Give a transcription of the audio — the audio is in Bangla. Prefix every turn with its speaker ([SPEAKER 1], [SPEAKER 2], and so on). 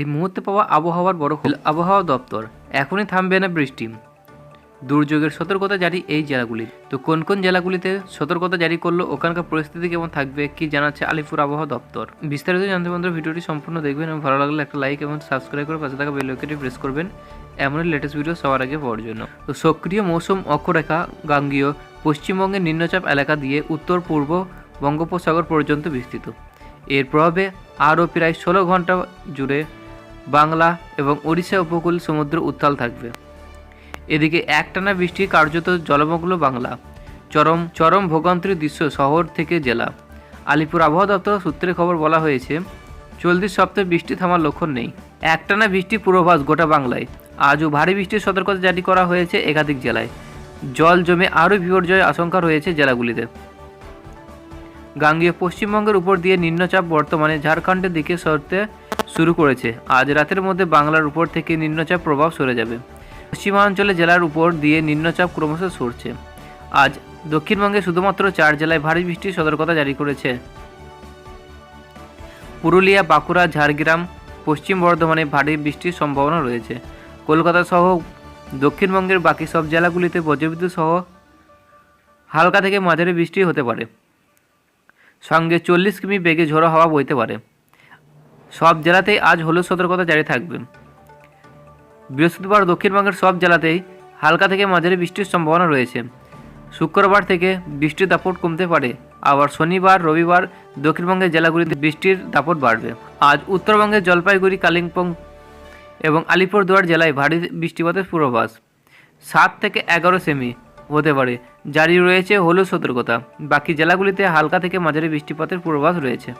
[SPEAKER 1] এই মুহূর্তে পাওয়া আবহাওয়ার বড় আবহাওয়া দপ্তর এখনই থামবে না বৃষ্টি দুর্যোগের সতর্কতা জারি এই জেলাগুলির তো কোন কোন জেলাগুলিতে সতর্কতা জারি করলো ওখানকার পরিস্থিতি কেমন থাকবে কি জানাচ্ছে আলিপুর আবহাওয়া দপ্তর বিস্তারিত জানতে বন্ধু ভিডিওটি সম্পূর্ণ দেখবেন এবং ভালো লাগলে একটা লাইক এবং সাবস্ক্রাইব করে পাশে থাকা বেলকেটি প্রেস করবেন এমনই লেটেস্ট ভিডিও সবার আগে পাওয়ার জন্য তো সক্রিয় মৌসুম অক্ষরেখা গাঙ্গীয় পশ্চিমবঙ্গের নিম্নচাপ এলাকা দিয়ে উত্তর পূর্ব বঙ্গোপসাগর পর্যন্ত বিস্তৃত এর প্রভাবে আরও প্রায় ষোলো ঘন্টা জুড়ে বাংলা এবং ওড়িশা উপকূল সমুদ্র উত্তাল থাকবে এদিকে একটানা বৃষ্টি কার্যত জলমগ্ন বাংলা চরম চরম ভোগান্তির দৃশ্য শহর থেকে জেলা আলিপুর আবহাওয়া দপ্তর সূত্রে খবর বলা হয়েছে চলতি সপ্তাহে বৃষ্টি থামার লক্ষণ নেই একটানা বৃষ্টি পূর্বাভাস গোটা বাংলায় আজও ভারী বৃষ্টির সতর্কতা জারি করা হয়েছে একাধিক জেলায় জল জমে আরও বিপর্যয়ের আশঙ্কা রয়েছে জেলাগুলিতে গাঙ্গীয় পশ্চিমবঙ্গের উপর দিয়ে নিম্নচাপ বর্তমানে ঝাড়খণ্ডের দিকে সরতে শুরু করেছে আজ রাতের মধ্যে বাংলার উপর থেকে নিম্নচাপ প্রভাব সরে যাবে পশ্চিমাঞ্চলে জেলার উপর দিয়ে নিম্নচাপ ক্রমশ সরছে আজ দক্ষিণবঙ্গে শুধুমাত্র চার জেলায় ভারী বৃষ্টির সতর্কতা জারি করেছে পুরুলিয়া বাঁকুড়া ঝাড়গ্রাম পশ্চিম বর্ধমানে ভারী বৃষ্টির সম্ভাবনা রয়েছে কলকাতা সহ দক্ষিণবঙ্গের বাকি সব জেলাগুলিতে বজ্রবিদ্যুৎ সহ হালকা থেকে মাঝারি বৃষ্টি হতে পারে সঙ্গে চল্লিশ কিমি বেগে ঝোড়ো হাওয়া বইতে পারে সব জেলাতেই আজ হলুদ সতর্কতা জারি থাকবে বৃহস্পতিবার দক্ষিণবঙ্গের সব জেলাতেই হালকা থেকে মাঝারি বৃষ্টির সম্ভাবনা রয়েছে শুক্রবার থেকে বৃষ্টির দাপট কমতে পারে আবার শনিবার রবিবার দক্ষিণবঙ্গের জেলাগুলিতে বৃষ্টির দাপট বাড়বে আজ উত্তরবঙ্গের জলপাইগুড়ি কালিম্পং এবং আলিপুরদুয়ার জেলায় ভারী বৃষ্টিপাতের পূর্বাভাস সাত থেকে এগারো সেমি হতে পারে জারি রয়েছে হলুদ সতর্কতা বাকি জেলাগুলিতে হালকা থেকে মাঝারি বৃষ্টিপাতের পূর্বাভাস রয়েছে